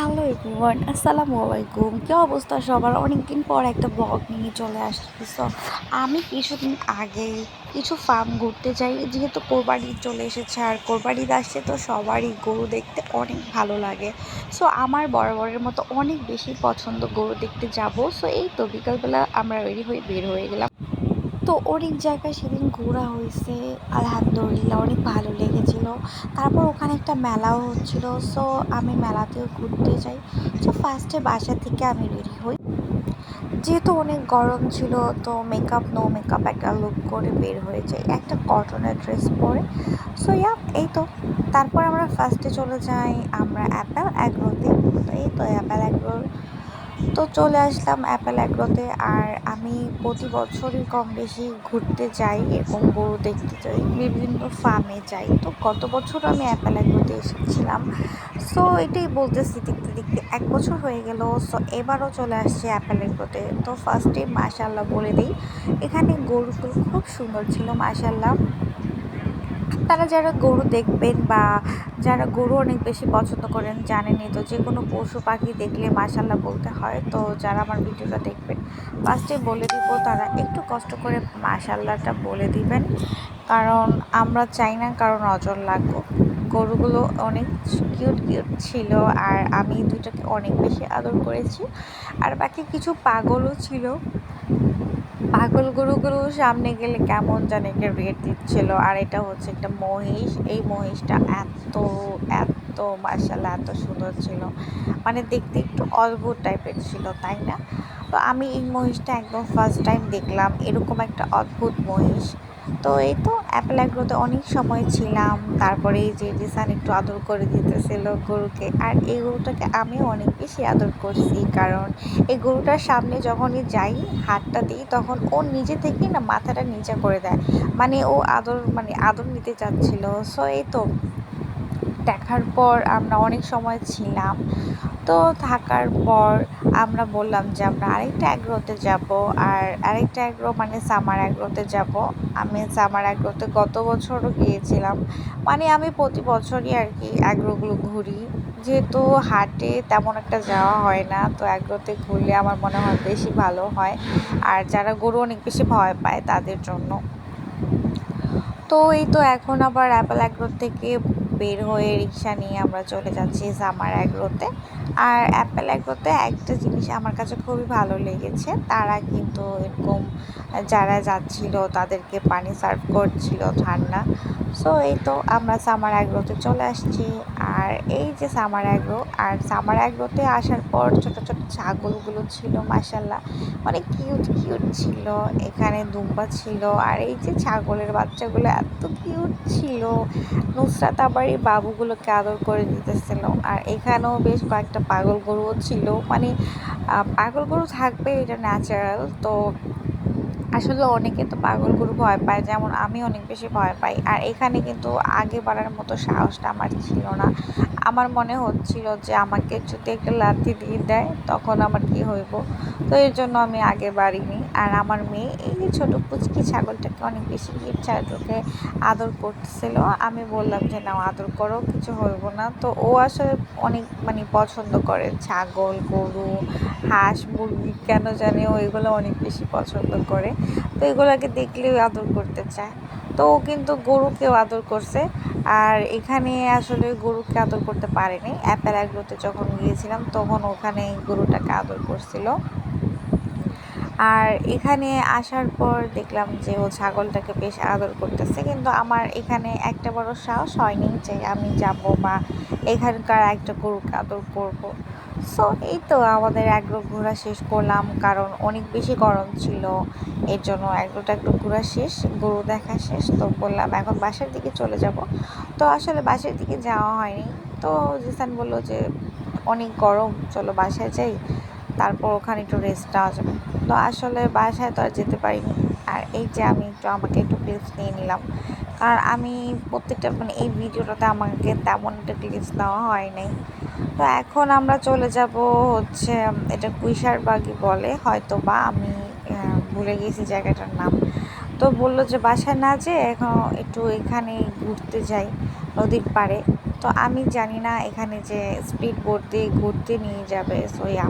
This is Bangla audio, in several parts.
হ্যালো এভরিওয়ান, আসসালামু আলাইকুম। কী অবস্থা সবার? অনেকদিন পর একটা ব্লগ নিয়ে চলে আসছি। সো আমি কিছুদিন আগে কিছু ফার্ম ঘুরতে যাই। যেহেতু কোরবানি চলে এসেছে আর কোরবানি আসছে, তো সবারই গরু দেখতে অনেক ভালো লাগে। সো আমার বরাবরের মতো অনেক বেশি পছন্দ গরু দেখতে যাব। সো এই তো বিকালবেলা আমরা রেডি হয়ে বের হয়ে গেলাম। তো অনেক জায়গায় সেদিন ঘোরা হয়েছে, আলহামদুলিল্লাহ অনেক ভালো লেগেছিল। তারপর ওখানে একটা মেলাও হচ্ছিল সো আমি মেলাতেও ঘুরতে যাই। সো ফার্স্টে বাসা থেকে আমি রেডি হই যেহেতু অনেক গরম ছিল, তো মেকআপ নো মেকআপ একটা লুক করে বের হয়ে যাই। একটা কটনের ড্রেস পরে। সো ইয়া এই তো। তারপর আমরা ফার্স্টে চলে যাই আমরা অ্যাপেল অ্যাগ্রোতে তো এই তো অ্যাপেল অ্যাগ্রোর তো চলে আসলাম অ্যাপেল অ্যাগ্রোতে আর আমি প্রতি বছরই কম বেশি ঘুরতে যাই এবং গরু দেখতে যাই, বিভিন্ন ফার্মে যাই। তো গত বছর আমি অ্যাপেল অ্যাগ্রোতে এসেছিলাম। সো এটাই বলতেছি দেখতে দেখতে এক বছর হয়ে গেল। সো এবারও চলে আসছে অ্যাপেল অ্যাগ্রোতে তো ফার্স্টে মাশাল্লাহ বলে দিই, এখানে গরুগুলো খুব সুন্দর ছিল মাশাল্লাহ তারা যারা গরু দেখবেন বা যারা গরু অনেক বেশি পছন্দ করেন জানেনই তো, যে কোনো পশু পাখি দেখলে মাশাল্লাহ বলতে হয়। তো যারা আমার ভিডিওটা দেখবেন ফার্স্টে বলে দিব, তারা একটু কষ্ট করে মাশাল্লাহটা বলে দিবেন। কারণ আমরা চাই না কারণ নজর লাগুক। গরুগুলো অনেক কিউট কিউট ছিল আর আমি দুইটাকে অনেক বেশি আদর করেছি। আর বাকি কিছু পাগলও ছিল। পাগল গরুগুলো সামনে গেলে কেমন জানি একটা রেট দিচ্ছিল। আর এটা হচ্ছে একটা মহিষ। এই মহিষটা এত এত মার্শাল্লাহ এত সুন্দর ছিল। মানে দেখতে একটু অদ্ভুত টাইপের ছিল, তাই না? তো আমি এই মহিষটা একদম ফার্স্ট টাইম দেখলাম। এরকম একটা অদ্ভুত মহিষ। তো এই তো অ্যাপেল অ্যাগ্রোতে অনেক সময় ছিলাম। তারপরে এই যে রিসান একটু আদর করে দিতেছিল গরুকে। আর এই গরুটাকে আমিও অনেক বেশি আদর করছি, কারণ এই গরুটার সামনে যখনই যাই হাতটা দিই, তখন ও নিজে থেকেই না মাথাটা নিচে করে দেয়। মানে ও আদর মানে আদর নিতে চাচ্ছিল। সো এই তো দেখার পর আমরা অনেক সময় ছিলাম। তো থাকার পর আমরা বললাম যে আমরা আরেকটা অ্যাগ্রোতে যাব। আর আরেকটা অ্যাগ্রো মানে সামার অ্যাগ্রোতে যাব। আমি সামার অ্যাগ্রোতে গত বছরও গিয়েছিলাম। মানে আমি প্রতি বছরই আর কি অ্যাগ্রোগুলো ঘুরি। যেহেতু হাটে তেমন একটা যাওয়া হয় না, তো অ্যাগ্রোতে ঘুরলে আমার মনে হয় বেশি ভালো হয়। আর যারা গরু অনেক বেশি ভয় পায় তাদের জন্য। তো এই তো এখন আবার অ্যাপেল অ্যাগ্রো থেকে বের হয়ে রিক্সা নিয়ে আমরা চলে যাচ্ছি সামার অ্যাগ্রোতে আর অ্যাপেল অ্যাগ্রোতে একটা জিনিস আমার কাছে খুবই ভালো লেগেছে, তারা কিন্তু এরকম যারা যাচ্ছিল তাদেরকে পানি সার্ভ করছিল ঠান্ডা। সো এই তো আমরা সামার অ্যাগ্রোতে চলে আসছি। আর এই যে সামার অ্যাগ্রো আর সামার অ্যাগ্রোতে আসার পর ছোট ছোট ছাগলগুলো ছিল মাসাল্লাহ অনেক কিউট কিউট ছিল। এখানে দুম্বা ছিল, আর এই যে ছাগলের বাচ্চাগুলো এত কিউট ছিল, নুসরাত আবার এই বাবুগুলোকে আদর করে দিতেছিল। আর এখানেও বেশ কয়েকটা পাগল গরুও ছিল। মানে পাগল গরু থাকবে এটা ন্যাচারাল তো আসলে অনেকে তো পাগল গরু ভয় পায়, যেমন আমি অনেক বেশি ভয় পাই। আর এখানে কিন্তু আগে বাড়ার মতো সাহসটা আমার ছিল না। আমার মনে হচ্ছিল যে আমাকে যদি একটা লাথি দিয়ে দেয়, তখন আমার কি হইব? তো এর জন্য আমি আগে বাড়িনি। আর আমার মেয়ে এই ছোটো পুচকি ছাগলটাকে অনেক বেশি গিফট ছাগলকে আদর করতেছিল। আমি বললাম যে, নাও, আদর করো, কিছু হইব না। তো ও আসলে অনেক মানে পছন্দ করে ছাগল, গরু, হাঁস, মুরগি, কেন জানে ও এগুলো অনেক বেশি পছন্দ করে। তো এগুলোকে দেখলেও আদর করতে চায়। তো ও কিন্তু গরুকেও আদর করছে। আর এখানে আসলে গরুকে আদর করতে পারেনি। অ্যাপেল অ্যাগ্রোতে যখন গিয়েছিলাম, তখন ওখানে গরুটাকে আদর করছিল। আর এখানে আসার পর দেখলাম যে ও ছাগলটাকে বেশ আদর করতেছে। কিন্তু আমার এখানে একটা বড় সাহস হয়নি যে আমি যাব বা এখানকার একটা গরুকে আদর করব। সো এই তো আমাদের একটু ঘোরা শেষ করলাম, কারণ অনেক বেশি গরম ছিল। এর জন্য একটুটা একটু ঘোরা শেষ, গরু দেখা শেষ। তো বললাম, এখন বাসার দিকে চলে যাব। তো আসলে বাসার দিকে যাওয়া হয়নি। তো জিসান বলল যে, অনেক গরম, চলো বাসায় যাই। তারপর ওখানে একটু রেস্ট নেওয়া যাবে। তো আসলে বাসায় তো আর যেতে পারিনি। আর এই যে আমি একটু আমাকে একটু ক্লিপস নিয়ে নিলাম। কারণ আমি প্রত্যেকটা মানে এই ভিডিওটাতে আমাকে তেমন একটা ক্লিপস নেওয়া হয় নাই। তো এখন আমরা চলে যাব হচ্ছে, এটা কুইশার বাগি বলে হয়তো বা আমি ভুলে গেছি জায়গাটার নাম। তো বলল যে বাসায় না যে এখন একটু এখানে ঘুরতে যাই, নদীর পাড়ে। তো আমি জানি না এখানে যে স্পিড বোট দিয়ে ঘুরতে নিয়ে যাবে সোয়া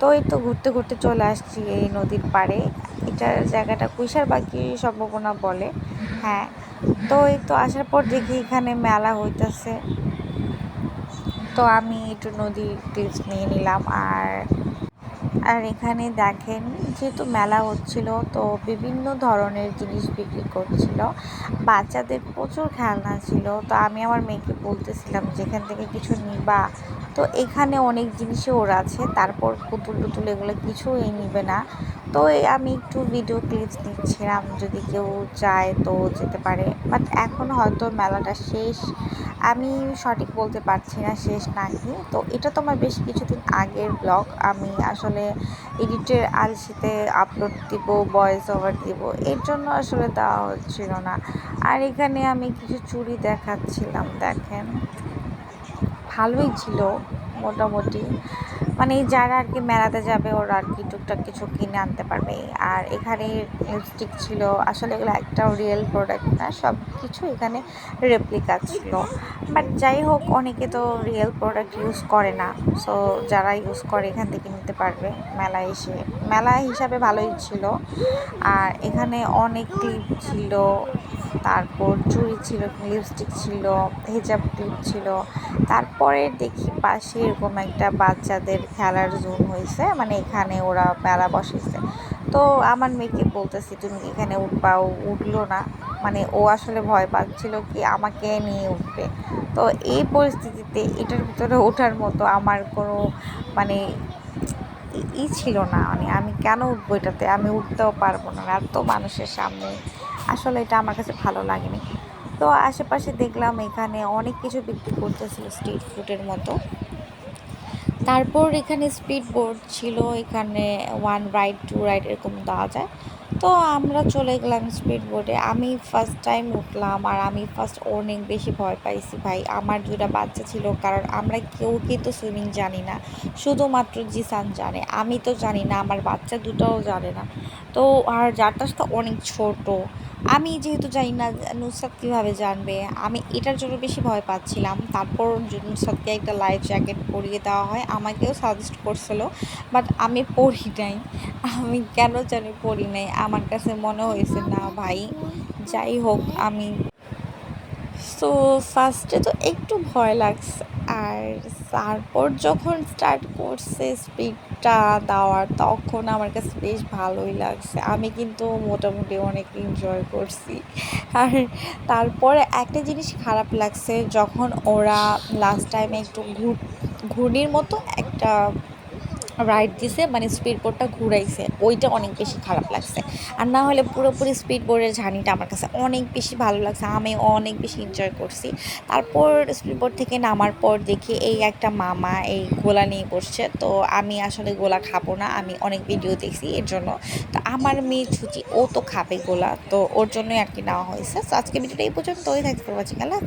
তো এই তো ঘুরতে ঘুরতে চলে আসছি এই নদীর পাড়ে। এটার জায়গাটা কুইসার বাকি সম্ভাবনা বলে। হ্যাঁ তো এই তো আসার পর দেখি এখানে মেলা হইতেছে। তো আমি একটু নদীর ক্লিপস নিয়ে নিলাম আর আর এখানে দেখেন যেহেতু মেলা হচ্ছিল তো বিভিন্ন ধরনের জিনিস বিক্রি করছিল। বাচ্চাদের প্রচুর খেলনা ছিল। তো আমি আমার মেয়েকে বলতেছিলাম যেখান থেকে কিছু নিবা। তো এখানে অনেক জিনিসই ওর আছে। তারপর পুতুল টুতুল এগুলো কিছুই নিবে না। তো আমি একটু ভিডিও ক্লিপস নিচ্ছিলাম যদি কেউ চায় তো যেতে পারে। বাট এখন হয়তো মেলাটা শেষ। আমি সঠিক বলতে পারছি না শেষ নাকি। তো এটা তো আমার বেশ কিছুদিন আগের ব্লগ আমি আসলে এডিটের আলসিতে আপলোড দিব ভয়েস ওভার দিব। এর জন্য আসলে দেওয়া হচ্ছিল না। আর এখানে আমি কিছু চুড়ি দেখাচ্ছিলাম, দেখেন। ভালোই ছিল, মোটামুটি। মানে যারা আর কি মেলাতে যাবে, ওরা আর কি টুকটাক কিছু কিনে আনতে পারবে। আর এখানে লিপস্টিক ছিল, আসলে এগুলো একটাও রিয়েল প্রোডাক্ট না সব কিছু এখানে রেপ্লিকা ছিল। বাট যাই হোক, অনেকে তো রিয়েল প্রোডাক্ট ইউজ করে না। সো যারা ইউজ করে, এখান থেকে নিতে পারবে মেলা এসে। মেলা হিসাবে ভালোই ছিল। আর এখানে অনেক ক্লিপ ছিল তারপর চুড়ি ছিল লিপস্টিক ছিল, হেজাব ক্লিপ ছিল। তারপরে দেখি পাশে এরকম একটা বাচ্চাদের খেলার জোন হয়েছে মানে এখানে ওরা মেলা বসেছে। তো আমার মেয়েকে বলতেছি, তুমি এখানে উঠবাও উঠল না। মানে ও আসলে ভয় পাচ্ছিল কি আমাকে নিয়ে উঠবে। তো এই পরিস্থিতিতে এটার ভিতরে ওঠার মতো আমার কোনো মানে ই ছিল না। মানে আমি কেন উঠবো এটাতে? আমি উঠতেও পারব না। এত মানুষের সামনে আসলে এটা আমার কাছে ভালো লাগেনি। তো আশেপাশে দেখলাম এখানে অনেক কিছু বিক্রি করতেছিল স্ট্রিট ফুডের মতো। তারপর এখানে স্পিড বোর্ড ছিল, এখানে ওয়ান রাইড টু রাইড এরকম দেওয়া যায়। তো আমরা চলে গেলাম স্পিড বোর্ডে আমি ফার্স্ট টাইম উঠলাম আর আমি ফার্স্ট অনেক বেশি ভয় পাইছি ভাই। আমার দুটা বাচ্চা ছিল, কারণ আমরা কেউ কিন্তু সুইমিং জানি না। শুধুমাত্র জিসান জানে। আমি তো জানি না, আমার বাচ্চা দুটাও জানে না। তো আর যারটা তো অনেক ছোট। আমি যেহেতু জানি না নুসরাত কীভাবে জানবে, আমি এটার জন্য বেশি ভয় পাচ্ছিলাম। তারপর নুসরাতকে একটা লাইফ জ্যাকেট পরিয়ে দেওয়া হয়, আমাকেও সাজেস্ট করছিল বাট আমি পড়ি নাই। আমি কেন জানি পড়ি নাই, আমার কাছে মনে হয়েছে না ভাই। যাই হোক, আমি সো ফার্স্টে তো একটু ভয় লাগছে। আর তারপর যখন স্টার্ট করছে স্পিডটা দেওয়ার, তখন আমার কাছে বেশ ভালোই লাগছে। আমি কিন্তু মোটামুটি অনেক এনজয় করছি। আর তারপরে একটা জিনিস খারাপ লাগছে, যখন ওরা লাস্ট টাইমে একটু ঘুর, ঘূর্ণির মতো একটা রাইড দিছে মানে স্পিড বোর্ডটা ঘুরাইছে। ওইটা অনেক বেশি খারাপ লাগছে। আর না হলে পুরোপুরি স্পিড বোর্ডের ঝানিটা আমার কাছে অনেক বেশি ভালো লাগছে। আমি অনেক বেশি এনজয় করছি। তারপর স্পিড বোর্ড থেকে নামার পর দেখি এই একটা মামা এই গোলা নিয়ে বসছে। তো আমি আসলে গোলা খাব না, আমি অনেক ভিডিও দেখছি এর জন্য। তো আমার মেয়ে ছুটি, ও তো খাবে গোলা। তো ওর জন্যই আর কি নেওয়া হয়েছে। তো আজকে ভিডিওটা এই পর্যন্ত ওই থাকতে পারছি আল্লাহ